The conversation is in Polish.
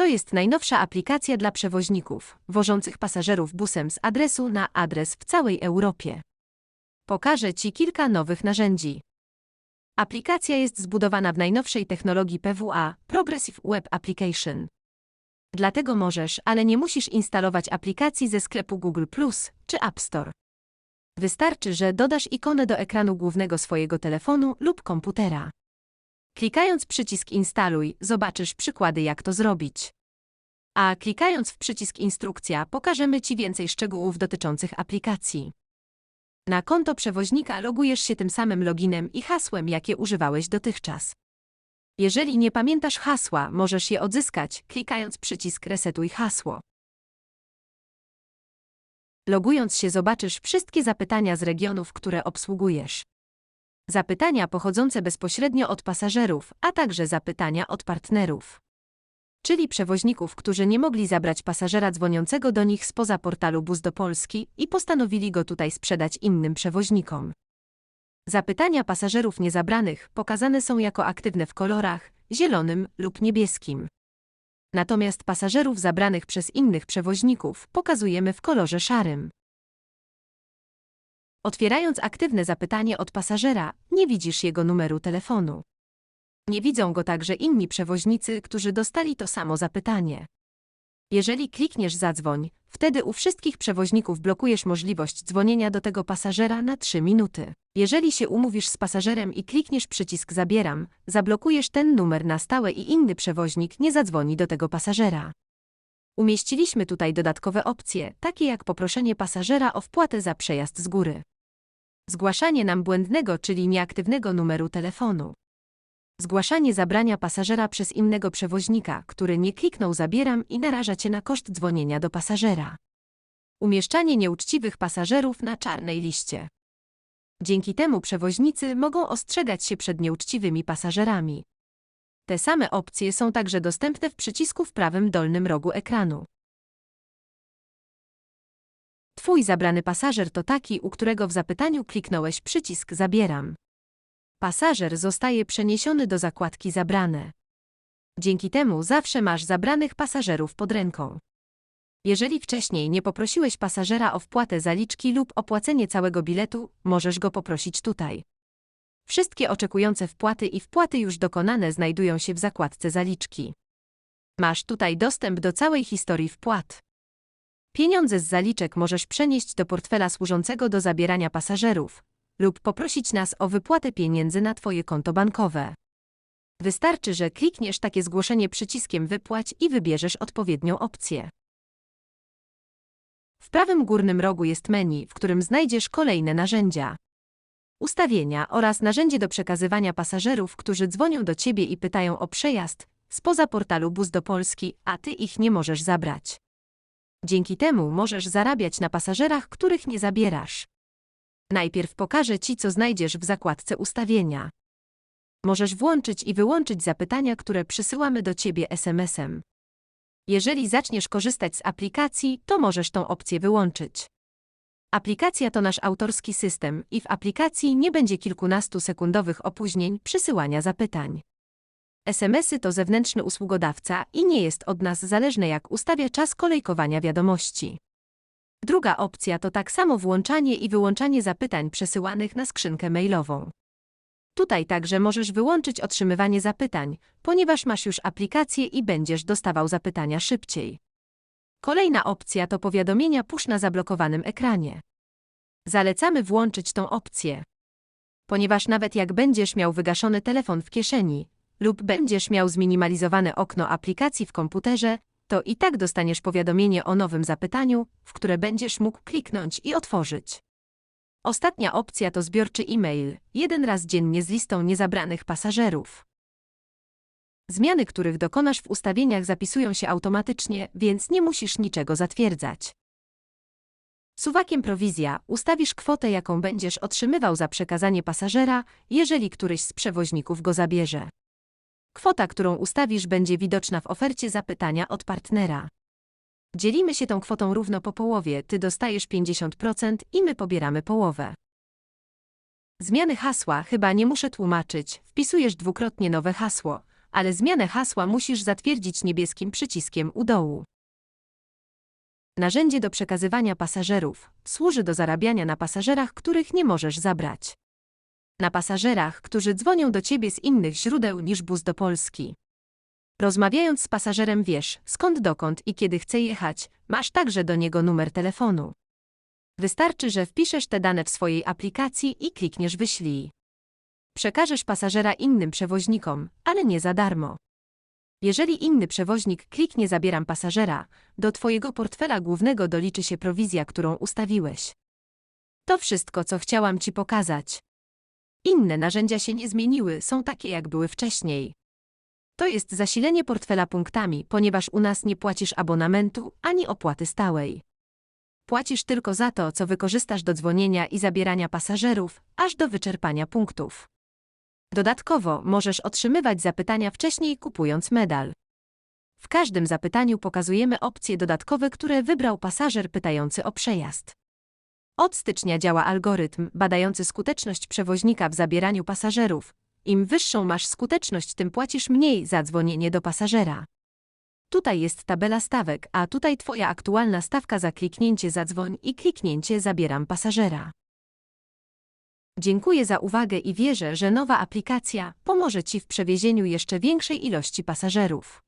To jest najnowsza aplikacja dla przewoźników, wożących pasażerów busem z adresu na adres w całej Europie. Pokażę Ci kilka nowych narzędzi. Aplikacja jest zbudowana w najnowszej technologii PWA Progressive Web Application. Dlatego możesz, ale nie musisz instalować aplikacji ze sklepu Google Plus czy App Store. Wystarczy, że dodasz ikonę do ekranu głównego swojego telefonu lub komputera. Klikając przycisk Instaluj, zobaczysz przykłady, jak to zrobić. A klikając w przycisk Instrukcja, pokażemy Ci więcej szczegółów dotyczących aplikacji. Na konto przewoźnika logujesz się tym samym loginem i hasłem, jakie używałeś dotychczas. Jeżeli nie pamiętasz hasła, możesz je odzyskać, klikając przycisk Resetuj hasło. Logując się zobaczysz wszystkie zapytania z regionów, które obsługujesz. Zapytania pochodzące bezpośrednio od pasażerów, a także zapytania od partnerów. Czyli przewoźników, którzy nie mogli zabrać pasażera dzwoniącego do nich spoza portalu Bus do Polski i postanowili go tutaj sprzedać innym przewoźnikom. Zapytania pasażerów niezabranych pokazane są jako aktywne w kolorach zielonym lub niebieskim. Natomiast pasażerów zabranych przez innych przewoźników pokazujemy w kolorze szarym. Otwierając aktywne zapytanie od pasażera, nie widzisz jego numeru telefonu. Nie widzą go także inni przewoźnicy, którzy dostali to samo zapytanie. Jeżeli klikniesz zadzwoń, wtedy u wszystkich przewoźników blokujesz możliwość dzwonienia do tego pasażera na 3 minuty. Jeżeli się umówisz z pasażerem i klikniesz przycisk zabieram, zablokujesz ten numer na stałe i inny przewoźnik nie zadzwoni do tego pasażera. Umieściliśmy tutaj dodatkowe opcje, takie jak poproszenie pasażera o wpłatę za przejazd z góry. Zgłaszanie nam błędnego, czyli nieaktywnego numeru telefonu. Zgłaszanie zabrania pasażera przez innego przewoźnika, który nie kliknął zabieram i naraża cię na koszt dzwonienia do pasażera. Umieszczanie nieuczciwych pasażerów na czarnej liście. Dzięki temu przewoźnicy mogą ostrzegać się przed nieuczciwymi pasażerami. Te same opcje są także dostępne w przycisku w prawym dolnym rogu ekranu. Twój zabrany pasażer to taki, u którego w zapytaniu kliknąłeś przycisk Zabieram. Pasażer zostaje przeniesiony do zakładki Zabrane. Dzięki temu zawsze masz zabranych pasażerów pod ręką. Jeżeli wcześniej nie poprosiłeś pasażera o wpłatę zaliczki lub opłacenie całego biletu, możesz go poprosić tutaj. Wszystkie oczekujące wpłaty i wpłaty już dokonane znajdują się w zakładce zaliczki. Masz tutaj dostęp do całej historii wpłat. Pieniądze z zaliczek możesz przenieść do portfela służącego do zabierania pasażerów lub poprosić nas o wypłatę pieniędzy na Twoje konto bankowe. Wystarczy, że klikniesz takie zgłoszenie przyciskiem Wypłać i wybierzesz odpowiednią opcję. W prawym górnym rogu jest menu, w którym znajdziesz kolejne narzędzia. Ustawienia oraz narzędzie do przekazywania pasażerów, którzy dzwonią do Ciebie i pytają o przejazd spoza portalu Bus do Polski, a Ty ich nie możesz zabrać. Dzięki temu możesz zarabiać na pasażerach, których nie zabierasz. Najpierw pokażę Ci, co znajdziesz w zakładce ustawienia. Możesz włączyć i wyłączyć zapytania, które przysyłamy do Ciebie SMS-em. Jeżeli zaczniesz korzystać z aplikacji, to możesz tą opcję wyłączyć. Aplikacja to nasz autorski system i w aplikacji nie będzie kilkunastu sekundowych opóźnień przysyłania zapytań. SMS-y to zewnętrzny usługodawca i nie jest od nas zależne jak ustawia czas kolejkowania wiadomości. Druga opcja to tak samo włączanie i wyłączanie zapytań przesyłanych na skrzynkę mailową. Tutaj także możesz wyłączyć otrzymywanie zapytań, ponieważ masz już aplikację i będziesz dostawał zapytania szybciej. Kolejna opcja to powiadomienia push na zablokowanym ekranie. Zalecamy włączyć tą opcję. Ponieważ nawet jak będziesz miał wygaszony telefon w kieszeni lub będziesz miał zminimalizowane okno aplikacji w komputerze, to i tak dostaniesz powiadomienie o nowym zapytaniu, w które będziesz mógł kliknąć i otworzyć. Ostatnia opcja to zbiorczy e-mail, jeden raz dziennie z listą niezabranych pasażerów. Zmiany, których dokonasz w ustawieniach zapisują się automatycznie, więc nie musisz niczego zatwierdzać. Suwakiem prowizja ustawisz kwotę, jaką będziesz otrzymywał za przekazanie pasażera, jeżeli któryś z przewoźników go zabierze. Kwota, którą ustawisz, będzie widoczna w ofercie zapytania od partnera. Dzielimy się tą kwotą równo po połowie, ty dostajesz 50% i my pobieramy połowę. Zmiany hasła chyba nie muszę tłumaczyć, wpisujesz dwukrotnie nowe hasło, ale zmianę hasła musisz zatwierdzić niebieskim przyciskiem u dołu. Narzędzie do przekazywania pasażerów służy do zarabiania na pasażerach, których nie możesz zabrać. Na pasażerach, którzy dzwonią do ciebie z innych źródeł niż bus do Polski. Rozmawiając z pasażerem wiesz, skąd dokąd i kiedy chce jechać, masz także do niego numer telefonu. Wystarczy, że wpiszesz te dane w swojej aplikacji i klikniesz wyślij. Przekażesz pasażera innym przewoźnikom, ale nie za darmo. Jeżeli inny przewoźnik kliknie zabieram pasażera, do twojego portfela głównego doliczy się prowizja, którą ustawiłeś. To wszystko, co chciałam ci pokazać. Inne narzędzia się nie zmieniły, są takie jak były wcześniej. To jest zasilenie portfela punktami, ponieważ u nas nie płacisz abonamentu ani opłaty stałej. Płacisz tylko za to, co wykorzystasz do dzwonienia i zabierania pasażerów, aż do wyczerpania punktów. Dodatkowo możesz otrzymywać zapytania wcześniej kupując medal. W każdym zapytaniu pokazujemy opcje dodatkowe, które wybrał pasażer pytający o przejazd. Od stycznia działa algorytm badający skuteczność przewoźnika w zabieraniu pasażerów. Im wyższą masz skuteczność, tym płacisz mniej za dzwonienie do pasażera. Tutaj jest tabela stawek, a tutaj Twoja aktualna stawka za kliknięcie zadzwoń i kliknięcie zabieram pasażera. Dziękuję za uwagę i wierzę, że nowa aplikacja pomoże Ci w przewiezieniu jeszcze większej ilości pasażerów.